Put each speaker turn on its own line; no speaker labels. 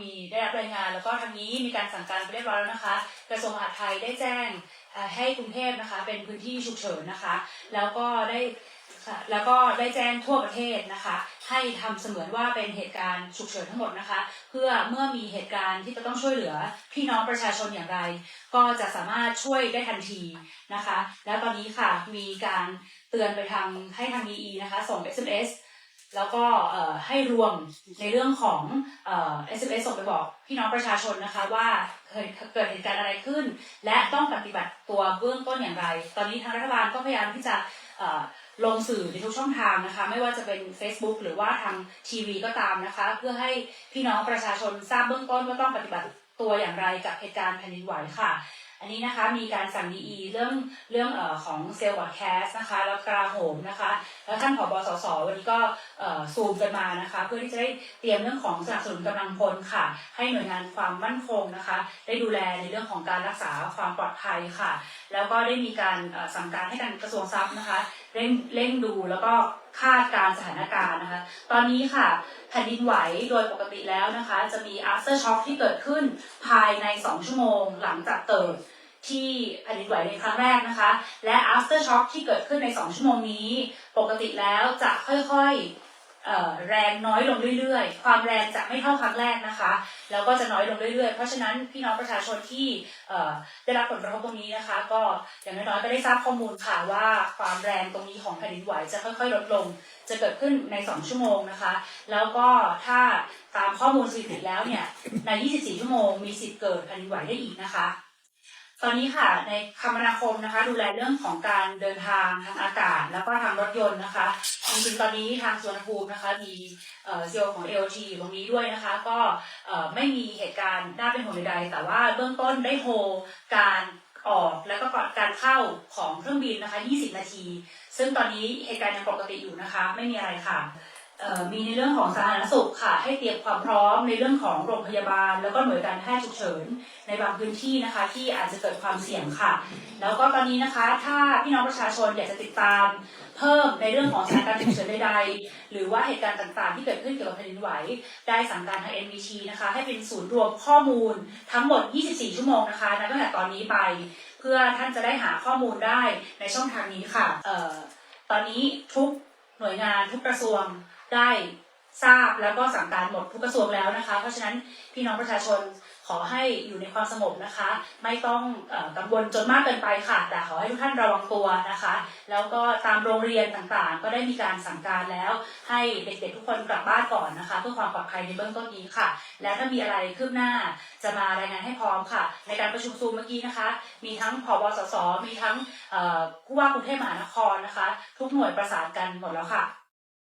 มีได้รับรายงานแล้วก็ทางนี้มีการสั่งการไปเรียบร้อยแล้วนะคะ กระทรวงมหาดไทยได้แจ้งให้กรุงเทพนะคะเป็นพื้นที่ฉุกเฉินนะคะ แล้วก็ได้แล้วก็ได้แจ้งทั่วประเทศนะคะ ให้ทำเสมือนว่าเป็นเหตุการณ์ฉุกเฉินทั้งหมดนะคะ เพื่อเมื่อมีเหตุการณ์ที่จะต้องช่วยเหลือพี่น้องประชาชนอย่างไร ก็จะสามารถช่วยได้ทันทีนะคะ แล้วตอนนี้ค่ะมีการเตือนไปทางให้ทาง EE นะคะส่ง SMS แล้วก็ให้รวมในเรื่องของเอ่อ SMS ส่งไปบอกพี่น้องประชาชนนะคะว่าเคยเกิดเหตุการณ์อะไรขึ้น และต้องปฏิบัติตัวเบื้องต้นอย่างไร ตอนนี้ทางรัฐบาลก็พยายามที่จะลงสื่อในทุกช่องทางนะคะ ไม่ว่าจะเป็น Facebook หรือว่าทางทีวีก็ตามนะคะ เพื่อให้พี่น้องประชาชนทราบเบื้องต้นว่าต้องปฏิบัติตัวอย่างไรกับเหตุการณ์แผ่นดินไหวค่ะ อันนี้นะคะมีการสั่งดีเรื่องเรื่องอของเซลล์บอดแคสต์นะคะแล้วกราโหมนะคะแล้วท่านผบสสวันนี้ก็ซูมกันมานะคะ เพื่อที่จะได้เตรียมเรื่องของสนับสนุนกำลังพลค่ะ ให้หน่วยงานความมั่นคงนะคะ ได้ดูแลในเรื่องของการรักษาความปลอดภัยค่ะ แล้วก็ได้มีการสั่งการให้การกระทรวงทรัพย์นะคะเร่งเร่งดูแล้วก็ คาดการสถานการณ์นะคะ ตอนนี้ค่ะแผ่นดินไหวโดยปกติแล้วนะคะ จะมี after shock ที่เกิดขึ้นภายใน 2 ชั่วโมงหลังจากเกิดที่แผ่นดินไหวในครั้งแรกนะคะ และ after shock ที่เกิดขึ้นใน 2 ชั่วโมงนี้ ปกติแล้วจะค่อยๆเอ่อ แรงน้อยลงเรื่อยๆ ความแรงจะไม่เท่าครั้งแรกนะคะ แล้วก็จะน้อยลงเรื่อยๆ เพราะฉะนั้นพี่น้องประชาชนที่ได้รับผลกระทบตรงนี้นะคะ ก็อย่างน้อยๆก็ได้ทราบข้อมูลค่ะว่าความแรงตรงนี้ของแผ่นดินไหวจะค่อยๆ ลดลง จะเกิดขึ้นใน 2 ชั่วโมงนะคะ แล้วก็ถ้าตามข้อมูลสถิติแล้วเนี่ยใน 24 ชั่วโมงมีสิทธิ์เกิดแผ่นดินไหวได้อีกนะคะ ตอนนี้ค่ะในคมนาคมนะคะ ดูแลเรื่องของการเดินทางทางอากาศ แล้วก็ทางรถยนต์นะคะจริงๆตอนนี้ทางสวนภูมินะคะมีเอ่อเซลล์ของ LT อยู่ตรงนี้ด้วยนะคะ ก็ไม่มีเหตุการณ์น่าเป็นห่วงใดๆแต่ว่าเบื้องต้นได้โฮการออกแล้วก็การเข้าของเครื่องบินนะคะ 20 นาที ซึ่งตอนนี้เหตุการณ์ยังปกติอยู่นะคะ ไม่มีอะไรค่ะ มีในเรื่องของสาธารณสุขค่ะ ให้เตรียมความพร้อมในเรื่องของโรงพยาบาล แล้วก็หน่วยการแพทย์ฉุกเฉินในบางพื้นที่นะคะ ที่อาจจะเกิดความเสี่ยงค่ะ แล้วก็ตอนนี้นะคะ ถ้าพี่น้องประชาชนอยากจะติดตาม เพิ่มในเรื่องของสถานการณ์ฉุกเฉินใดๆ หรือว่าเหตุการณ์ต่างๆ ที่เกิดขึ้นเกี่ยวกับแผ่นดินไหว ได้สั่งการทาง NBT นะคะ ให้เป็นศูนย์รวมข้อมูลทั้งหมด 24 ชั่วโมงนะคะนับตั้งแต่ตอนนี้ไป เพื่อท่านจะได้หาข้อมูลได้ในช่องทางนี้ค่ะออตอนนี้ทุกหน่วยงานทุกกระทรวง ได้ทราบแล้วก็สั่งการหมดทุกกระทรวงแล้วนะคะ เพราะฉะนั้นพี่น้องประชาชนขอให้อยู่ในความสงบนะคะ ไม่ต้องอกังวลจนมากเกินไปค่ะ แต่ขอให้ทุกท่านระวังตัวนะคะ แล้วก็ตามโรงเรียนต่างๆ ก็ได้มีการสั่งการแล้ว ให้เด็กๆทุกคนกลับบ้านก่อนนะคะ เพื่อความปลอดภัยในเบื้องต้นนี้ค่ะ และถ้ามีอะไรคืบหน้าจะมารายงานให้พร้อมค่ะ ในการประชุมซูมเมื่อกี้นะคะ มีทั้งผบสสมีทั้งผู้ว่ากรุงเทพมหานครนะคะ ทุกหน่วยประสานกันหมดแล้วค่ะ